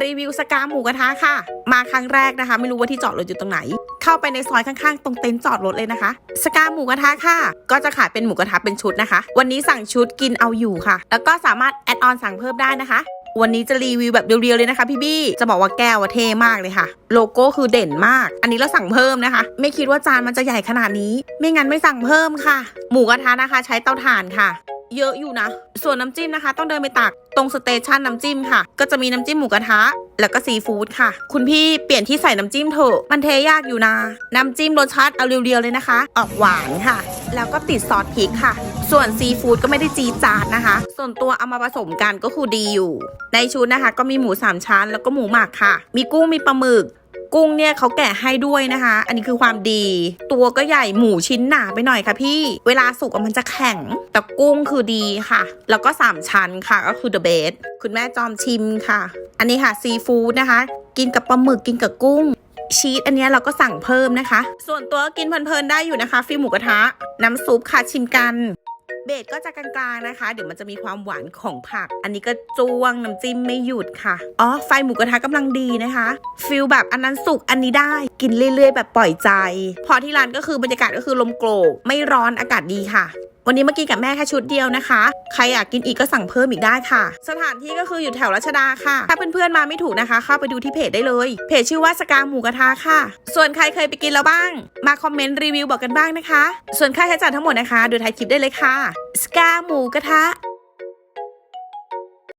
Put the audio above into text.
รีวิวสกาหมูกระทะค่ะ มาครั้งแรกนะคะ ไม่รู้ว่าที่จอดรถอยู่ตรงไหน เข้าไปในซอยข้างๆ ตรงเต็นท์จอดรถเลยนะคะ สกาหมูกระทะค่ะ ก็จะขายเป็นหมูกระทะเป็นชุดนะคะ วันนี้สั่งชุดกินเอาอยู่ค่ะ แล้วก็สามารถแอดออนสั่งเพิ่มได้นะคะ วันนี้จะรีวิวแบบเรียวๆเลยนะคะพี่บี้จะบอกว่าแก้วอะเท่มากเลยค่ะ โลโก้คือเด่นมาก อันนี้เราสั่งเพิ่มนะคะ ไม่คิดว่าจานมันจะใหญ่ขนาดนี้ ไม่งั้นไม่สั่งเพิ่มค่ะ หมูกระทะนะคะ ใช้เตาถ่านค่ะ เยอะอยู่นะ ส่วนน้ำจิ้มนะคะ ต้องเดินไปตักตรงสเตชันน้ำจิ้มค่ะ ก็จะมีน้ำจิ้มหมูกระทะ แล้วก็ซีฟู้ดค่ะ คุณพี่เปลี่ยนที่ใส่น้ำจิ้มเถอะมันเทยากอยู่นะน้ำจิ้มรสชาติเอาเรียวๆเลยนะคะ ออกหวานค่ะ แล้วก็ติดซอสพริกค่ะ ส่วนซีฟู้ดก็ไม่ได้จีจาดนะคะ ส่วนตัวเอามาผสมกันก็คือดีอยู่ ในชุดนะคะ ก็มีหมูสามชั้น แล้วก็หมูหมักค่ะ มีกุ้งมีปลาหมึก กุ้งเนี่ยเขาแกะให้ด้วยนะคะ อันนี้คือความดี ตัวก็ใหญ่หมูชิ้นหนาไปหน่อยค่ะพี่ เวลาสุกมันจะแข็ง แต่กุ้งคือดีค่ะ แล้วก็สามชั้นค่ะก็คือ the best คุณแม่จอมชิมค่ะ อันนี้ค่ะซีฟู้ดนะคะ กินกับปลาหมึกกินกับกุ้งชีสอันนี้เราก็สั่งเพิ่มนะคะ ส่วนตัวก็กินเพลินๆได้อยู่นะคะฟิลหมูกระทะ น้ำซุปค่ะชิมกัน เบสก็จะกลางๆนะคะ เดี๋ยวมันจะมีความหวานของผัก อันนี้ก็จ้วงน้ำจิ้มไม่หยุดค่ะ อ๋อ ไฟหมูกระทะกำลังดีนะคะ ฟิลแบบอันนั้นสุกอันนี้ได้ กินเรื่อยๆ แบบปล่อยใจ พอที่ร้านก็คือบรรยากาศก็คือลมโกรกไม่ร้อนอากาศดีค่ะ วันนี้มากินกับแม่แค่ชุดเดียวนะคะ ใครอยากกินอีกก็สั่งเพิ่มอีกได้ค่ะ สถานที่ก็คืออยู่แถวรัชดาค่ะ ถ้าเพื่อนๆมาไม่ถูกนะคะ เข้าไปดูที่เพจได้เลย เพจชื่อว่าสกาหมูกระทะค่ะ ส่วนใครเคยไปกินแล้วบ้าง มาคอมเมนต์รีวิวบอกกันบ้างนะคะ ส่วนค่าใช้จ่ายทั้งหมดนะคะ ดูท้ายคลิปได้เลยค่ะ สกาหมูกระทะ